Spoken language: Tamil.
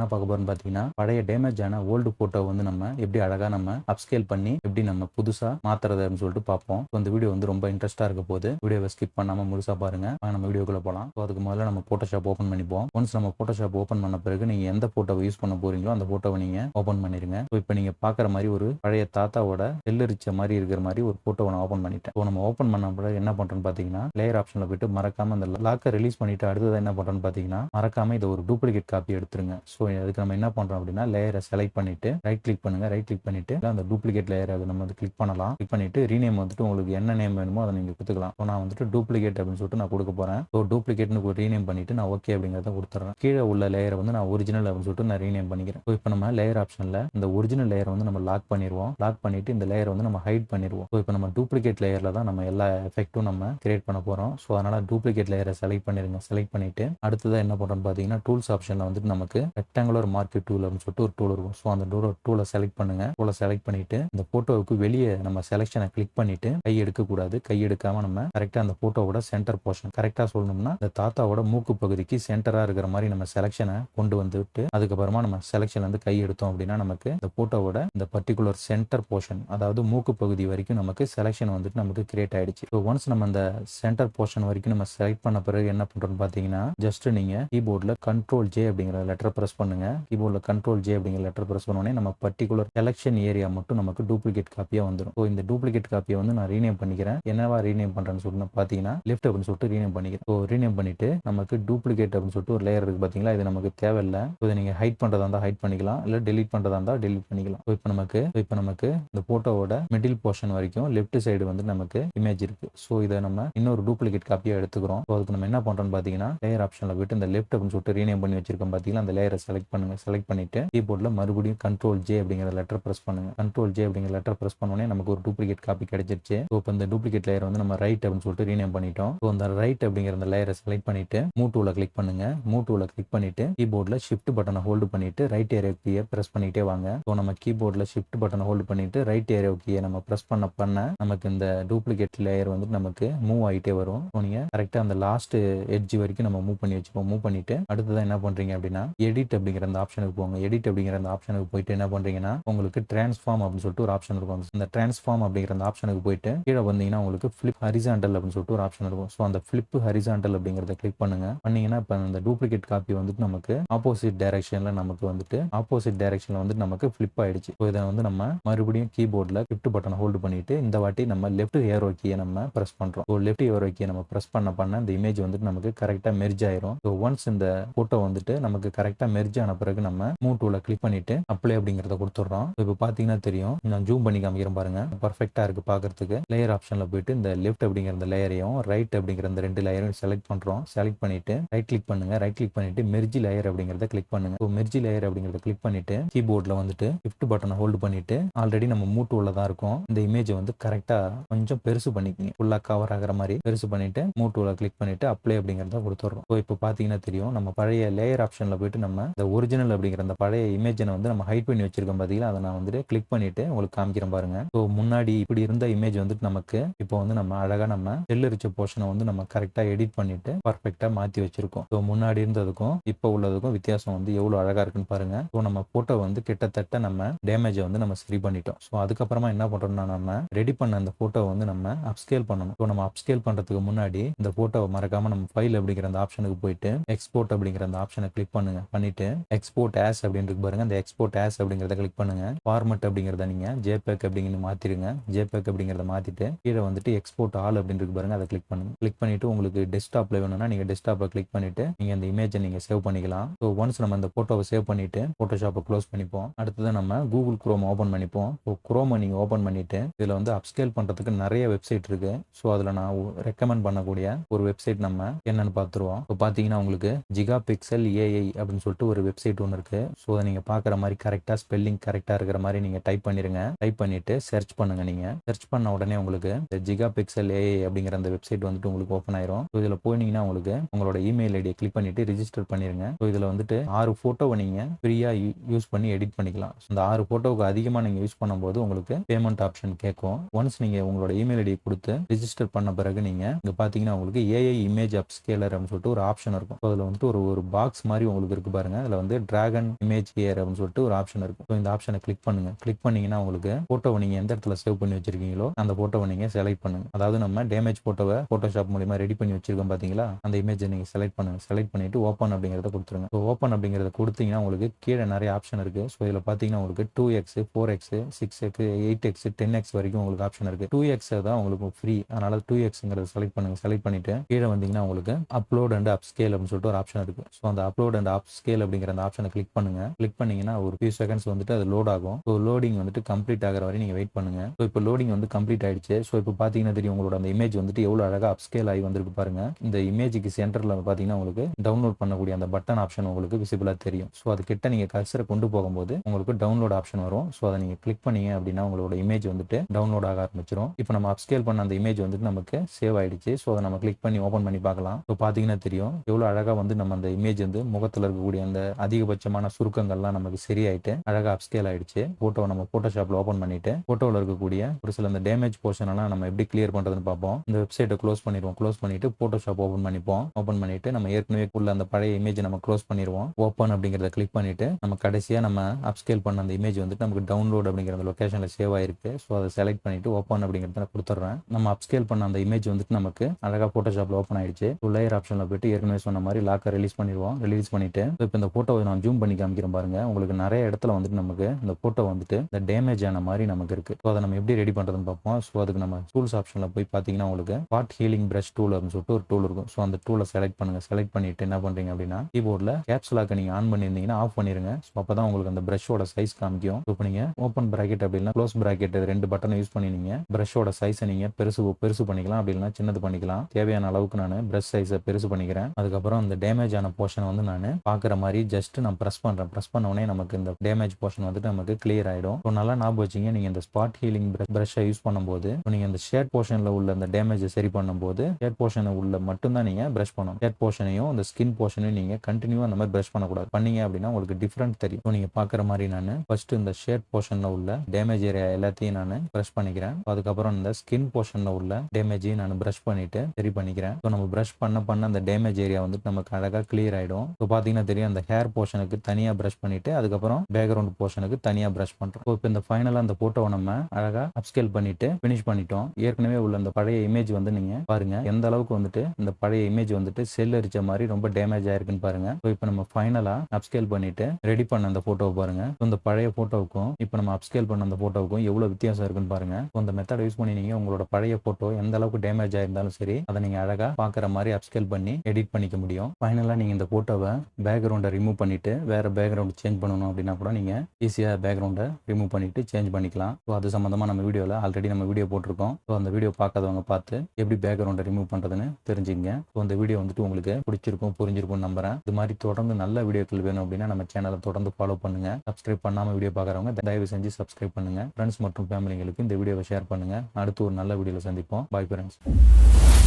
என்ன பார்க்க போறோம்னு பார்த்தீங்கன்னா பழைய டேமேஜ் ஆன ஓல்டு ஃபோட்டோ வந்து நம்ம எப்படி அழகாக நம்ம அப்ஸ்கேல் பண்ணி எப்படி நம்ம புதுசாக மாத்துறது அப்படின்னு சொல்லிட்டு பார்ப்போம். So, இந்த வீடியோ வந்து ரொம்ப இன்ட்ரெஸ்ட்டாக இருக்க போது வீடியோவை ஸ்கிப் பண்ணாமல் முழுசாக பாருங்க. நம்ம வீடியோக்குள்ள போகலாம் ஸோ அதுக்கு முதல்ல நம்ம ஃபோட்டோஷாப் ஓப்பன் பண்ணிப்போம். ஒன்ஸ் நம்ம ஃபோட்டோஷாப் ஓப்பன் பண்ண பிறகு நீங்கள் எந்த ஃபோட்டோவை யூஸ் பண்ண போறீங்களோ அந்த ஃபோட்டோவை நீங்கள் ஓப்பன் பண்ணிருங்க. ஸோ இப்போ நீங்கள் பார்க்குற மாதிரி ஒரு பழைய தாத்தாவோட செல்லரிச்ச மாதிரி இருக்கிற மாதிரி ஒரு ஃபோட்டோவை நான் ஓப்பன் பண்ணிட்டேன். ஸோ நம்ம ஓப்பன் பண்ண பிறகு என்ன பண்ணுறோம்னு பார்த்தீங்கன்னா லேயர் ஆப்ஷனில் போயிட்டு மறக்காம அந்த லாக்கை ரிலீஸ் பண்ணிட்டு அடுத்தது என்ன பண்ணுறோன்னு பார்த்தீங்கன்னா மறக்காம இதை ஒரு டூப்ளிகேட் காப்பி எடுத்துருங்க. ஸோ அதுக்கு நம்ம என்ன பண்ணுறோம் அப்படின்னா லேயரை செலக்ட் பண்ணிட்டு ரைட் கிளிக் பண்ணுங்க ரைட் கிளிக் பண்ணிவிட்டு அந்த டூப்ளிகேட் லேயர் அதை நம்ம வந்து கிளிக் பண்ணலாம். கிளிக் பண்ணிட்டு ரீநேம் வந்துட்டு உங்களுக்கு என்ன நேம் வேணுமோ அதை நீங்கள் கொடுத்துக்கலாம். ஸோ நான் வந்துட்டு டூப்ளிகேட் அப்படின்னு சொல்லிட்டு நான் கொடுக்க போகிறேன் ஸோ டூப்ளிகேட்னு ரீநேம் பண்ணிட்டு நான் ஓகே அப்படிங்கிறத கொடுத்துறேன். கீழே உள்ள லேயரை வந்து நான் ஒரிஜினல் அப்படின்னு சொல்லிட்டு நான் ரீநேம் பண்ணிக்கிறேன். ஸோ இப்போ நம்ம லேயர் ஆப்ஷனில் இந்த ஒரிஜினல் லேயரை வந்து நம்ம லாக் பண்ணிடுவோம் லாக் பண்ணிட்டு இந்த லேயரை வந்து நம்ம ஹைட் பண்ணிடுவோம் ஸோ இப்போ நம்ம டூப்ளிகேட் லேயரில் தான் நம்ம எல்லா எஃபெக்ட்டும் நம்ம கிரியேட் பண்ண போகிறோம் ஸோ அதனால் டூப்ளிகேட் லேயரை செலக்ட் பண்ணிடுங்க செலக்ட் பண்ணிட்டு அடுத்ததாக என்ன பண்ணுறோம்னு பார்த்தீங்கன்னா டூல்ஸ் ஆப்ஷனில் வந்துட்டு நமக்கு ரெக்டாங்குலர் மார்க்கெட் டூல் அப்படின்னு சொல்லிட்டு ஒரு டூல் இருக்கும். ஸோ அந்த டூலை டூலை செலக்ட் பண்ணுங்க. டூலை செலக்ட் பண்ணிட்டு இந்த ஃபோட்டோவுக்கு வெளியே நம்ம செலெக்ஷனை கிளிக் பண்ணிட்டு கை எடுக்கக்கூடாது. கை எடுக்காம நம்ம கரெக்டாக அந்த ஃபோட்டோவோட சென்டர் போர்ஷன் கரெக்டாக சொல்லணும்னா இந்த தாத்தாவோட மூக்கு பகுதிக்கு சென்டராக இருக்கிற மாதிரி நம்ம செலெக்ஷனை கொண்டு வந்துட்டு அதுக்கப்புறமா நம்ம செலெக்ஷன் வந்து கை எடுத்தோம் அப்படின்னா நமக்கு இந்த ஃபோட்டோவோட இந்த பர்டிகுலர் சென்டர் போர்ஷன் அதாவது மூக்கு பகுதி வரைக்கும் நமக்கு செலெக்ஷன் வந்துட்டு நமக்கு கிரியேட் ஆயிடுச்சு. ஸோ ஒன்ஸ் நம்ம அந்த சென்டர் போர்ஷன் வரைக்கும் நம்ம செலக்ட் பண்ண பிறகு என்ன பண்ணுறோம்னு பார்த்தீங்கன்னா ஜஸ்ட் நீங்கள் கீபோர்டில் கண்ட்ரோல் ஜே அப்படிங்கிற லெட்டர் ப்ரெஸ் பண்ணுங்க. கீபோர்டில் கண்ட்ரோல் ஜே அப்படிங்கிற லெட்டர் ப்ரெஸ் பண்ணோடனே நம்ம பர்டிகுலர் செலெக்ஷன் ஏரியா மட்டும் நமக்கு டூப்ளிகேட் காப்பியாக வந்துடும் ஸோ இந்த டூப்ளிகேட் காப்பியை வந்து நான் ரீநேம் பண்ணிக்கிறேன். என்னவா ரீநேம் பண்ணுறேன்னு சொல்லிட்டு பார்த்தீங்கன்னா லெஃப்ட் அப்படின்னு சொல்லிட்டு ரீநேம் பண்ணிக்கிறேன். ஸோ ரீநேம் பண்ணிட்டு நமக்கு டூப்ளிகேட் அப்படின்னு சொல்லிட்டு ஒரு லேயர் இருக்குது பார்த்தீங்களா இது நமக்கு தேவையில்லை. ஸோ இதை நீங்கள் ஹைட் பண்ணுறதா இருந்தால் ஹைட் பண்ணிக்கலாம். இல்லை டெலிட் பண்ணுறதா இருந்தால் டெலிட் பண்ணிக்கலாம். ஸோ இப்போ நமக்கு இப்போ நமக்கு இந்த ஃபோட்டோவோட மிடில் போர்ஷன் வரைக்கும் லெஃப்ட் சைடு வந்து நமக்கு இமேஜ் இருக்கு. ஸோ இதை நம்ம இன்னொரு டூப்ளிகேட் காப்பியாக எடுத்துக்கிறோம். ஸோ அதுக்கு நம்ம என்ன பண்ணுறோம்னு பார்த்தீங்கன்னா லேயர் ஆப்ஷனில் போயிட்டு இந்த லெஃப்ட் அப்படின்னு சொல்லிட்டு ரீநேம் பண்ணி வச்சிருக்கோம் பார்த்தீங்கன்னா அந்த லேயரை செலக்ட் பண்ணுங்க செலக்ட் பண்ணிட்டு கீபோர்டில் மறுபடியும் கண்ட்ரோல் ஜே அப்படிங்கிற லெட்டர் ப்ரெஸ் பண்ணுங்க. கண்ட்ரோல் ஜே அப்படிங்கிற லெட்டர் ப்ரெஸ் பண்ணோடனே நமக்கு ஒரு டூப்ளிகேட் காப்பி கிடைச்சிருச்சு. ஸோ இப்போ இந்த டூப்ளிகேட் லேயர் வந்து நம்ம ரைட் அப்படின்னு சொல்லிட்டு ரீநேம் பண்ணிட்டோம். ஸோ அந்த ரைட் அப்படிங்கிற அந்த லேயரை செலக்ட் பண்ணிட்டு மூ டூவில் கிளிக் பண்ணுங்க. மூ டூவில் கிளிக் பண்ணிட்டு கீபோர்டில் ஷிஃப்ட் பட்டனை ஹோல்டு பண்ணிட்டு ரைட் ஏரியா கீயை ப்ரெஸ் பண்ணிட்டே வாங்க. ஸோ நம்ம கீபோர்டில் ஷிஃப்ட் பட்டனை ஹோல்டு பண்ணிட்டு ரைட் ஏரியா கீயை நம்ம ப்ரெஸ் பண்ண பண்ண நமக்கு இந்த டூப்ளிகேட் லேயர் வந்து நமக்கு மூவ் ஆகிட்டே வரும். ஸோ நீங்கள் கரெக்டாக அந்த லாஸ்ட் எட்ஜ் வரைக்கும் நம்ம மூவ் பண்ணி வச்சுப்போம். மூவ் பண்ணிட்டு அடுத்ததான் என்ன பண்றீங்க அப்படின்னா எடிட் அப்படிங்கிற அந்த ஆப்ஷனுக்கு போங்க. எடிட் அப்படிங்கிற அந்த ஆப்ஷனுக்கு போயிட்டு என்ன பண்றீங்கன்னா உங்களுக்கு டிரான்ஸ்ஃபார்ம் அப்படின்னு சொல்லிட்டு ஒரு ஆப்ஷன் இருக்கும். அந்த டிரான்ஸ்ஃபார்ம் அப்படிங்கிற அந்த ஆப்ஷனுக்கு போயிட்டு கீழே வந்தீங்கன்னா உங்களுக்கு ஃபிளிப் ஹரிசாண்டல் அப்படின்னு சொல்லிட்டு ஒரு ஆப்ஷன் இருக்கும். ஸோ அந்த ஃபிளிப் ஹரிசாண்டல் அப்படிங்கிறத கிளிக் பண்ணுங்க. பண்ணீங்கன்னா இப்போ அந்த டூப்ளிகேட் காப்பி வந்துட்டு நமக்கு ஆப்போசிட் டைரக்ஷன்ல நமக்கு வந்துட்டு ஆப்போசிட் டைரக்ஷன்ல வந்து நமக்கு ஃபிளிப் ஆயிடுச்சு. ஸோ இதை வந்து நம்ம மறுபடியும் கீபோர்டில் ஷிஃப்ட் பட்டனை ஹோல்டு பண்ணிட்டு இந்த வாட்டி நம்ம லெஃப்ட் ஏரோ கீயை நம்ம ப்ரெஸ் பண்ணுறோம் ஸோ லெஃப்ட் ஏரோ கீயை நம்ம ப்ரெஸ் பண்ண பண்ண இந்த இமேஜ் வந்துட்டு நமக்கு கரெக்டாக மெர்ஜ் ஆயிரும். ஸோ ஒன்ஸ் இந்த ஃபோட்டோ வந்துட்டு நமக்கு கரெக்டாக மெர்ஜ் ஆன பிறகு நம்ம மூ டூல கிளிக் பண்ணிட்டு அப்ளை அப்படிங்கிறத கொடுத்துட்றோம். இப்போ பார்த்தீங்கன்னா தெரியும். நான் ஜூம் பண்ணி காமிக்கிறேன் பாருங்க. பர்ஃபெக்டா இருக்கு பாக்குறதுக்கு லேயர் ஆப்ஷனில் போயிட்டு இந்த லெஃப்ட் அப்படிங்கிற இந்த லேயரையும் ரைட் அப்படிங்கிற இந்த ரெண்டு லேயரையும் செலக்ட் பண்றோம். செலக்ட் பண்ணிட்டு ரைட் கிளிக் பண்ணுங்க. ரைட் கிளிக் பண்ணிட்டு மெர்ஜி லேயர் அப்படிங்கிறத கிளிக் பண்ணுங்க. ஸோ மெர்ஜி லேயர் அப்படிங்கிறத கிளிக் பண்ணிட்டு கீபோர்ட்ல வந்துட்டு ஷிஃப்ட் பட்டனை ஹோல்டு பண்ணிட்டு ஆல்ரெடி நம்ம மூட்டு உள்ள தான் இருக்கும். இந்த இமேஜை வந்து கரெக்டாக கொஞ்சம் பெருசு பண்ணிக்கங்க. ஃபுல்லாக கவர் ஆகிற மாதிரி பெருசு பண்ணிட்டு மூட்டுவில் கிளிக் பண்ணிட்டு அப்ளை அப்படிங்கிறத கொடுத்துட்றோம். இப்போ பார்த்தீங்கன்னா தெரியும். நம்ம பழைய லேயர் ஆப்ஷனில் போயிட்டு நம்ம இந்த ஒரிஜினல் அப்படிங்கிற அந்த பழைய இமேஜை வந்து நம்ம ஹைட் பண்ணி வச்சிருக்கோம் பார்த்தீங்களா அதை நான் வந்துட்டு கிளிக் பண்ணிட்டு உங்களுக்கு காமிக்கிறேன் பாருங்க. ஸோ முன்னாடி இப்படி இருந்த இமேஜ் வந்துட்டு நமக்கு இப்போ வந்து நம்ம அழகாக நம்ம செல்லரிச்ச போர்ஷனை வந்து நம்ம கரெக்டாக எடிட் பண்ணிட்டு பர்ஃபெக்டாக மாற்றி வச்சிருக்கோம். ஸோ முன்னாடி இருந்ததுக்கும் இப்போ உள்ளதுக்கும் வித்தியாசம் வந்து எவ்வளோ அழகாக இருக்குன்னு பாருங்க. ஸோ நம்ம ஃபோட்டோ வந்து கிட்டத்தட்ட நம்ம டேமேஜை வந்து நம்ம சரி பண்ணிட்டோம். ஸோ அதுக்கப்புறமா என்ன பண்ணுறோம்னா நம்ம ரெடி பண்ண அந்த ஃபோட்டோவை வந்து நம்ம அப்ஸ்கேல் பண்ணணும். ஸோ நம்ம அப்ஸ்கேல் பண்ணுறதுக்கு முன்னாடி இந்த ஃபோட்டோவை மறக்காம நம்ம ஃபைல் அப்படிங்கிற அந்த ஆப்ஷனுக்கு போயிட்டு எக்ஸ்போர்ட் அப்படிங்கிற அந்த ஆப்ஷனை கிளிக் பண்ணுங்க. பண்ணிட்டு எக்ஸ்போர்ட் ஆஸ் அப்படின்னு இருக்கு பாருங்க. அந்த எக்ஸ்போர்ட் ஆஸ் அப்படிங்கிறத கிளிக் பண்ணுங்க. ஃபார்மட் அப்படிங்கிறத நீங்க ஜேபேக் அப்படிங்கிறது மாத்திருங்க. ஜேபேக் அப்படிங்கிறத மாத்திட்டு கீழே வந்துட்டு எக்ஸ்போர்ட் ஆல் அப்படின்னு இருக்கு பாருங்க. அதை கிளிக் பண்ணுங்க. கிளிக் பண்ணிட்டு உங்களுக்கு டெஸ்க்டாப்ல வேணும்னா நீங்க டெஸ்க்டாப்ல கிளிக் பண்ணிட்டு நீங்க அந்த இமேஜை நீங்க சேவ் பண்ணிக்கலாம். ஸோ ஒன்ஸ் நம்ம அந்த போட்டோவை சேவ் பண்ணிட்டு போட்டோஷாப்பை க்ளோஸ் பண்ணிப்போம். அடுத்தது நம்ம கூகுள் குரோம் ஓப்பன் பண்ணிப்போம். ஸோ குரோமை நீங்க ஓப்பன் பண்ணிட்டு இதுல வந்து அப்ஸ்கேல் பண்றதுக்கு நிறைய வெப்சைட் இருக்கு. ஸோ அதுல நான் ரெக்கமெண்ட் பண்ணக்கூடிய ஒரு வெப்சைட் நம்ம என்னன்னு பார்த்துருவோம் இப்போ பார்த்தீங்கன்னா உங்களுக்கு ஜிகா பிக்சல் ஏஐ அப்படின்னு சொல்லிட்டு ஒரு வெப்சைட் ஒன்று இருக்கு. ஸோ அதை நீங்க பார்க்குற மாதிரி கரெக்டாக ஸ்பெல்லிங் கரெக்டாக இருக்கிற மாதிரி நீங்க டைப் பண்ணிடுங்க டைப் பண்ணிட்டு சர்ச் பண்ணுங்க நீங்கள் சர்ச் பண்ண உடனே உங்களுக்கு இந்த ஜிகா பிக்சல் ஏஐ அப்படிங்கிற அந்த வெப்சைட் வந்துட்டு உங்களுக்கு ஓப்பன் ஆயிரும். ஸோ இதில் போனீங்கன்னா உங்களுக்கு உங்களோட இமெயில் ஐடியை கிளிக் பண்ணிட்டு ரிஜிஸ்டர் பண்ணிடுங்க ஸோ இதில் வந்துட்டு ஆறு ஃபோட்டோவை நீங்கள் ஃப்ரீயாக யூஸ் பண்ணி எடிட் பண்ணிக்கலாம். அந்த ஆறு ஃபோட்டோவுக்கு அதிகமாக நீங்கள் யூஸ் பண்ணும்போது உங்களுக்கு பேமெண்ட் ஆப்ஷன் கேட்கும். ஒன்ஸ் நீங்கள் உங்களோட இமெயில் ஐடி கொடுத்து ரிஜிஸ்டர் பண்ண பிறகு நீங்கள் இங்கே பார்த்தீங்கன்னா உங்களுக்கு ஏஐ இமேஜ் அப்ஸ்கேலர் அப்படின்னு சொல்லிட்டு ஒரு ஆப்ஷன் இருக்கும். அதில் அதுல வந்துட்டு ஒரு ஒரு பாக்ஸ் மாதிரி உங்களுக்கு இருக்கு பாருங்க. அதில் வந்து டிராகன் இமேஜ் ஏர் அப்படின்னு சொல்லிட்டு ஒரு ஆப்ஷன் இருக்கும். ஸோ இந்த ஆப்ஷனை கிளிக் பண்ணுங்க. கிளிக் பண்ணீங்கன்னா உங்களுக்கு ஃபோட்டோவை நீங்கள் எந்த இடத்துல சேவ் பண்ணி வச்சிருக்கீங்களோ அந்த ஃபோட்டோவை நீங்கள் செலக்ட் பண்ணுங்க. அதாவது நம்ம டேமேஜ் ஃபோட்டோவை ஃபோட்டோஷாப் மூலியமா ரெடி பண்ணி வச்சிருக்கோம் பார்த்தீங்களா அந்த இமேஜை நீங்கள் செலக்ட் பண்ணுங்க செலக்ட் பண்ணிட்டு ஓப்பன் அப்படிங்கிறத கொடுத்துருங்க. ஸோ ஓப்பன் அப்படிங்கிறத கொடுத்தீங்கன்னா உங்களுக்கு கீழே நிறைய ஆப்ஷன் இருக்கு. ஸோ இதில் பார்த்தீங்கன்னா உங்களுக்கு two X four X six X eight X ten X வரைக்கும் உங்களுக்கு ஆப்ஷன் இருக்கு. டூ எக்ஸ் தான் உங்களுக்கு ஃப்ரீ அதனால டூ எக்ஸ்ங்கிறத செலக்ட் பண்ணுங்க. செலக்ட் பண்ணிட்டு கீழே வந்தீங்கன்னா உங்களுக்கு அப்லோட் அண்ட் அப் ஸ்கேல் அப்படின்னு சொல்லிட்டு ஒரு ஆப்ஷன் இருக்கு. ஸோ அந்த அப்லோட் அண்ட் அப் ஸ்கேல் அப்படிங்கிற அந்த ஆப்ஷனை கிளிக் பண்ணுங்க. கிளிக் பண்ணீங்கன்னா ஒரு ஃபியூ செகண்ட்ஸ் வந்துட்டு அது லோட் ஆகும். ஸோ லோடிங் வந்துட்டு கம்ப்ளீட் ஆகிற வரை நீங்க வெயிட் பண்ணுங்க. ஸோ இப்போ லோடிங் வந்து கம்ப்ளீட் ஆயிடுச்சு. ஸோ இப்போ பார்த்தீங்கன்னா தெரியும் உங்களோட அந்த இமேஜ் வந்துட்டு எவ்வளோ அழகாக அப்ஸ்கேல் ஆகி வந்திருக்கு பாருங்க. இந்த இமேஜுக்கு சென்டரில் பார்த்தீங்கன்னா உங்களுக்கு டவுன்லோட் பண்ணக்கூடிய அந்த பட்டன் ஆப்ஷன் உங்களுக்கு விசிபிளாக தெரியும். ஸோ அது கிட்ட நீங்கள் கர்சரை கொண்டு போகும்போது உங்களுக்கு டவுன்லோட் ஆப்ஷன் வரும். ஸோ அதை நீங்கள் கிளிக் பண்ணீங்க அப்படின்னா உங்களோட இமேஜ் வந்துட்டு டவுன்லோட் ஆக ஆரம்பிச்சிடும் இப்போ நம்ம அப்ஸ்கேல் பண்ண அந்த இமேஜ் வந்துட்டு நமக்கு சேவ் ஆயிடுச்சு. ஸோ அதை நம்ம கிளிக் பண்ணி ஓப்பன் பண்ணி பார்க்கலாம். ஸோ பார்த்தீங்கன்னா தெரியும் எவ்வளோ அழகாக வந்து நம்ம அந்த இமேஜ் வந்து முகத்தில் இருக்கக்கூடிய அந்த அதிகபட்சமான சுருக்கங்கள்லாம் நமக்கு சரியாயிட்டு அழகாக அப்ஸ்கேல் ஆயிடுச்சு. ஃபோட்டோவை நம்ம ஃபோட்டோஷாப்பில் ஓப்பன் பண்ணிட்டு ஃபோட்டோவில் இருக்கக்கூடிய ஒரு சில அந்த டேமேஜ் போர்ஷன் எல்லாம் நம்ம எப்படி கிளியர் பண்ணுறதுன்னு பார்ப்போம். இந்த வெப்சைட்டை க்ளோஸ் பண்ணிடுவோம். க்ளோஸ் பண்ணிட்டு ஃபோட்டோஷாப் ஓப்பன் பண்ணிப்போம். ஓப்பன் பண்ணிட்டு நம்ம ஏற்கனவே உள்ள அந்த பழைய இமேஜ் நம்ம க்ளோஸ் பண்ணிடுவோம். ஓப்பன் அப்படிங்கிறத கிளிக் பண்ணிட்டு நம்ம கடைசியாக நம்ம அப்ஸ்கேல் பண்ண அந்த இமேஜ் வந்துட்டு நமக்கு டவுன்லோட் அப்படிங்கிற அந்த லொக்கேஷனில் சேவ் ஆயிருக்கு. ஸோ அதை செலக்ட் பண்ணிட்டு ஓப்பன் அப்படிங்கிறத நான் கொடுத்துட்றேன். நம்ம அப்ஸ்கேல் பண்ண அந்த இமேஜ் வந்துட்டு நமக்கு அழகாக ஃபோட்டோஷாப்பில் ஓப்பன் ஆயிடுச்சு. லேயர் ஆப்ஷனில் போயிட்டு ஏற்கனவே சொன்ன மாதிரி லாக்கை ரிலீஸ் பண்ணிடுவோம். ரிலீஸ் பண்ணிட்டு இப்போ இந்த ஃபோட்டோவை நான் ஜூம் பண்ணி காமிக்கிறேன் பாருங்க. உங்களுக்கு நிறைய இடத்துல வந்துட்டு நமக்கு இந்த ஃபோட்டோ வந்துட்டு இந்த டேமேஜ் ஆன மாதிரி நமக்கு இருக்கு. ஸோ அதை நம்ம எப்படி ரெடி பண்ணுறதுன்னு பார்ப்போம். ஸோ அதுக்கு நம்ம டூல்ஸ் ஆப்ஷனில் போய் பார்த்தீங்கன்னா உங்களுக்கு பாட் ஹீலிங் பிரஷ் டூல் அப்படின்னு சொல்லிட்டு ஒரு டூல் இருக்கும். ஸோ அந்த டூலை செலக்ட் பண்ணுங்க. செலக்ட் பண்ணிட்டு என்ன பண்றீங்க அப்படின்னா கீபோர்டில் கேப்ஸ் நீங்கள் ஆன் பண்ணியிருந்தீங்கன்னா ஆஃப் பண்ணிருங்க. ஸோ அப்போ தான் உங்களுக்கு அந்த பிரஷோட சைஸ் காமிக்கும். இப்போ நீங்கள் ஓப்பன் பிராக்கெட் அப்படின்னா க்ளோஸ் பிராக்கெட் ரெண்டு பட்டனை யூஸ் பண்ணி நீங்கள் பிரஷோட சைஸை நீங்கள் பெருசு பெருசு பண்ணிக்கலாம். அப்படின்னா சின்னது பண்ணிக்கலாம். தேவையான அளவுக்கு நான் பிரஷ் சைஸை பெருசு பண்ணிக்கிறேன். அதுக்கப்புறம் அந்த டேமேஜ் ஆன போர்ஷனை வந்து நான் பார்க்குற மாதிரி ஜஸ்ட் நான் ப்ரெஸ் பண்ணுறேன் ப்ரெஸ் பண்ண உடனே நமக்கு இந்த டேமேஜ் போர்ஷன் வந்துட்டு நமக்கு கிளியர் ஆகிடும் ஸோ நல்லா ஞாபகம் வச்சிங்க. நீங்கள் இந்த ஸ்பாட் ஹீலிங் ப்ரஷ்ஷை யூஸ் பண்ணும்போது நீங்கள் இந்த ஷேட் போர்ஷனில் உள்ள அந்த டேமேஜை சரி பண்ணும்போது ஷேட் போர்ஷனை உள்ள மட்டும்தான் நீங்கள் ப்ரஷ் பண்ணணும். ஷேட் போர்ஷனையும் அந்த ஸ்கின் போர்ஷனையும் நீங்கள் கண்டினியூவாக அந்த மாதிரி ப்ரஷ் பண்ணக்கூடாது. பண்ணீங்க அப்படின்னா உங்களுக்கு டிஃப்ரெண்ட் தெரியும். ஸோ நீங்கள் பார்க்குற மாதிரி நான் ஃபர்ஸ்ட் இந்த ஷேட் போர்ஷனில் உள்ள டேமேஜ் ஏரியா எல்லாத்தையும் நான் ப்ரஷ் பண்ணிக்கிறேன். அதுக்கப்புறம் இந்த ஸ்கின் போர்ஷனில் உள்ள டேமேஜையும் நான் ப்ரஷ் பண்ணிட்டு சரி பண்ணிக்கிறேன். ஸோ நம்ம ப்ரஷ் பண்ண பண்ண அந்த டேமேஜ் ஏரியா வந்துட்டு நமக்கு அழகாக கிளியர் ஆகிடும் ஸோ பார்த்தீங்கன்னா தெரியும் அந்த ஹேர் போர்ஷனுக்கு தனியாக ப்ரஷ் பண்ணிட்டு அதுக்கப்புறம் பேக்ரவுண்ட் போர்ஷனுக்கு தனியாக ப்ரஷ் பண்ணுறோம் இப்போ இந்த ஃபைனலாக அந்த ஃபோட்டோவை நம்ம அழகாக அப்ஸ்கேல் பண்ணிட்டு ஃபினிஷ் பண்ணிட்டோம். ஏற்கனவே உள்ள அந்த பழைய இமேஜ் வந்து நீங்கள் பாருங்கள் எந்த அளவுக்கு வந்துட்டு இந்த பழைய இமேஜ் வந்துட்டு செல் அரிச்ச மாதிரி ரொம்ப டேமேஜ் ஆயிருக்குன்னு பாருங்க. ஸோ இப்போ நம்ம ஃபைனலாக அப்ஸ்கேல் பண்ணிட்டு ரெடி பண்ண அந்த ஃபோட்டோவை பாருங்கள் இந்த பழைய ஃபோட்டோவுக்கும் இப்போ நம்ம அப்ஸ்கேல் பண்ண அந்த ஃபோட்டோவுக்கும் எவ்வளோ வித்தியாசம் இருக்குன்னு பாருங்க. அந்த மெத்தடை யூஸ் பண்ணி நீங்கள் உங்களோட பழைய ஃபோட்டோ எந்த அளவுக்கு டேமேஜ் ஆயிருந்தாலும் சரி அதை நீங்கள் அழகாக பார்க்குற மாதிரி அப்ஸ்கேல் பண்ணி எடிட் பண்ணிக்க முடியும். ஃபைனலாக நீங்கள் இந்த ஃபோட்டோவை பேக்ரவுண்டை ரிமூவ் பண்ணிவிட்டு வேறு பேக்ரவுண்ட் சேஞ்ச் பண்ணணும் அப்படின்னா கூட நீங்கள் ஈஸியாக பேக்ரவுண்டை ரிமூவ் பண்ணிட்டு சேஞ்ச் பண்ணிக்கலாம். ஸோ அது சம்மந்தமாக நம்ம வீடியோவில் ஆல்ரெடி நம்ம வீடியோ போட்டிருக்கோம். ஸோ அந்த வீடியோ பார்க்காதவங்க பார்த்து எப்படி பேக்ரவுண்டை ரிமூவ் பண்ணுறதுன்னு தெரிஞ்சுங்க. ஸோ அந்த வீடியோ வந்துட்டு உங்களுக்கு பிடிச்சிருக்கும் புரிஞ்சிருக்கும்னு நம்புறேன். இது மாதிரி தொடர்ந்து நல்ல வீடியோக்கள் வேணும் அப்படின்னா நம்ம சேனலை தொடர்ந்து ஃபாலோ பண்ணுங்க. சப்ஸ்கிரைப் பண்ணாமல் வீடியோ பார்க்குறவங்க தயவு செஞ்சு சப்ஸ்கிரைப் பண்ணுங்கள் ஃப்ரெண்ட்ஸ் மற்றும் ஃபேமிலிங்களுக்கு இந்த வீடியோவை ஷேர் பண்ணுங்கள் அடுத்து ஒரு நல்ல வீடியோவில் சந்திப்போம். Bye friends